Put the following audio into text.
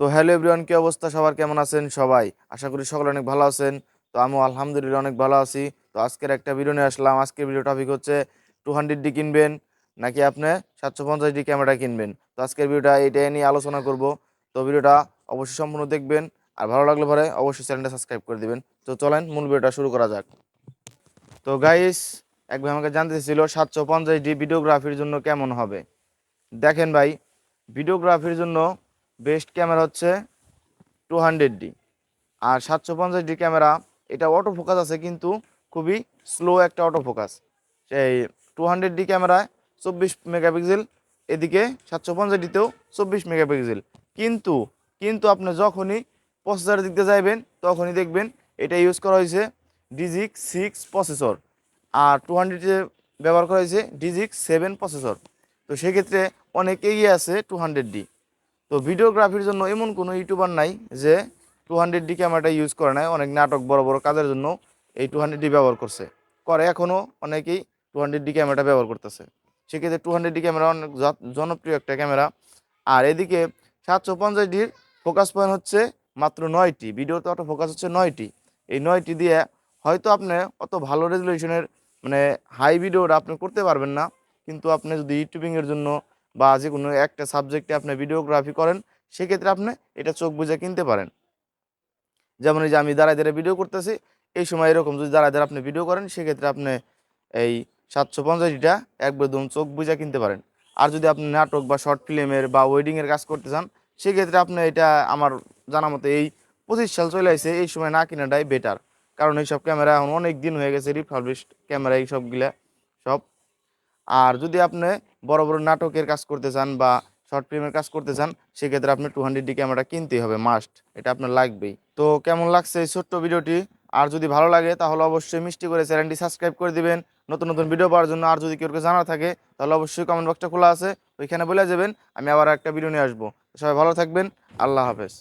তো hello everyone, কী অবস্থা? সবার কেমন আছেন সবাই? আশা করি সকলে অনেক ভালো আছেন। তো আমিও আলহামদুলিল্লাহ অনেক ভালো আছি। তো আজকের একটা ভিডিও নিয়ে আসলাম। আজকের ভিডিও টপিক হচ্ছে টু হান্ড্রেড ডি কিনবেন নাকি আপনি সাতশো পঞ্চাশ ডি ক্যামেরা কিনবেন? তো আজকের ভিডিওটা এইটাই নিয়ে আলোচনা করব। তো ভিডিওটা অবশ্যই সম্পূর্ণ দেখবেন। আর ভালো লাগলে পরে অবশ্যই চ্যানেলটা সাবস্ক্রাইব করে দিবেন। তো চলেন মূল ভিডিওটা শুরু করা যাক। তো গাইস এক ভাই আমাকে জানতে ছিল সাতশো পঞ্চাশ ডি ভিডিওগ্রাফির জন্য কেমন হবে? দেখেন ভাই ভিডিওগ্রাফির জন্য বেস্ট ক্যামেরা হচ্ছে টু হান্ড্রেড ডি আর সাতশো পঞ্চাশ ডি ক্যামেরা, এটা অটো ফোকাস আছে কিন্তু খুবই স্লো একটা অটো ফোকাস সেই টু হান্ড্রেড ডি ক্যামেরায় চব্বিশ মেগাপিক্সেল, এদিকে সাতশো পঞ্চাশ ডিতেও চব্বিশ মেগাপিক্সেল। কিন্তু কিন্তু আপনি যখনই প্রসেসরের দিক দিয়ে যাইবেন, তখনই দেখবেন এটা ইউজ করা হয়েছে ডিজিক সিক্স প্রসেসর আর টু হান্ড্রেডে ব্যবহার করা হয়েছে ডিজিক সেভেন প্রসেসর তো সেক্ষেত্রে অনেক এগিয়ে আছে টু হান্ড্রেড ডি তো ভিডিওগ্রাফির জন্য এমন কোনো ইউটিউবার নাই যে টু হান্ড্রেড ডি ক্যামেরাটা ইউজ করে নাই, অনেক নাটক বড় বড় কাজের জন্য এই টু হান্ড্রেড ডি ব্যবহার করছে। করে এখনও অনেকেই টু হান্ড্রেড ক্যামেরাটা ব্যবহার করতেছে। সেক্ষেত্রে টু হান্ড্রেড ক্যামেরা অনেক জনপ্রিয় একটা ক্যামেরা আর এদিকে সাতশো পঞ্চাশ ডির ফোকাস পয়েন্ট হচ্ছে মাত্র নয়টি। ভিডিওতে অটো ফোকাস হচ্ছে নয়টি। এই নয়টি দিয়ে হয়তো আপনি অত ভালো রেজলিউশনের মানে হাই ভিডিওটা আপনি করতে পারবেন না। কিন্তু আপনি যদি ইউটিউবিংয়ের জন্য বা যে কোনো একটা সাবজেক্টে আপনি ভিডিওগ্রাফি করেন, সেক্ষেত্রে আপনি এটা চোখ বুঝে কিনতে পারেন। যেমন এই যে আমি দাঁড়ায় দাঁড়ায় ভিডিও করতেছি, এই সময় এরকম যদি দাঁড়ায় দাঁড়ায় আপনি ভিডিও করেন, সেক্ষেত্রে আপনি এই সাতশো পঞ্চাশটা একদম চোখ বুঝে কিনতে পারেন। আর যদি আপনি নাটক বা শর্ট ফিল্মের বা ওয়েডিংয়ের কাজ করতে চান, সেক্ষেত্রে আপনি এটা আমার জানা মতে এই পঁচিশ সাল চলে আসছে এই সময় না কেনাটাই বেটার কারণ এইসব ক্যামেরা এখন অনেক দিন হয়ে গেছে রিফার্বিশড ক্যামেরা এইসবগুলা সব। আর যদি আপনি বড় বড় নাটকের কাজ করতে চান বা শর্ট ফিল্মের কাজ করতে চান, সেক্ষেত্রে আপনি টু হান্ড্রেড ডি ক্যামেরা কিনতেই হবে মাস্ট এটা আপনার লাগবেই। তো কেমন লাগছে এই ছোট্ট ভিডিওটি? আর যদি ভালো লাগে, তাহলে অবশ্যই মিষ্টি করে চ্যানেলটি সাবস্ক্রাইব করে দিবেন। নতুন নতুন ভিডিও পাওয়ার জন্য আর যদি কেউ কেউ জানা থাকে, তাহলে অবশ্যই কমেন্ট বক্সটা খোলা আছে। ওইখানে বলে যাবেন, আমি আবার একটা ভিডিও নিয়ে আসব। সবাই ভালো থাকবেন। আল্লাহ হাফেজ।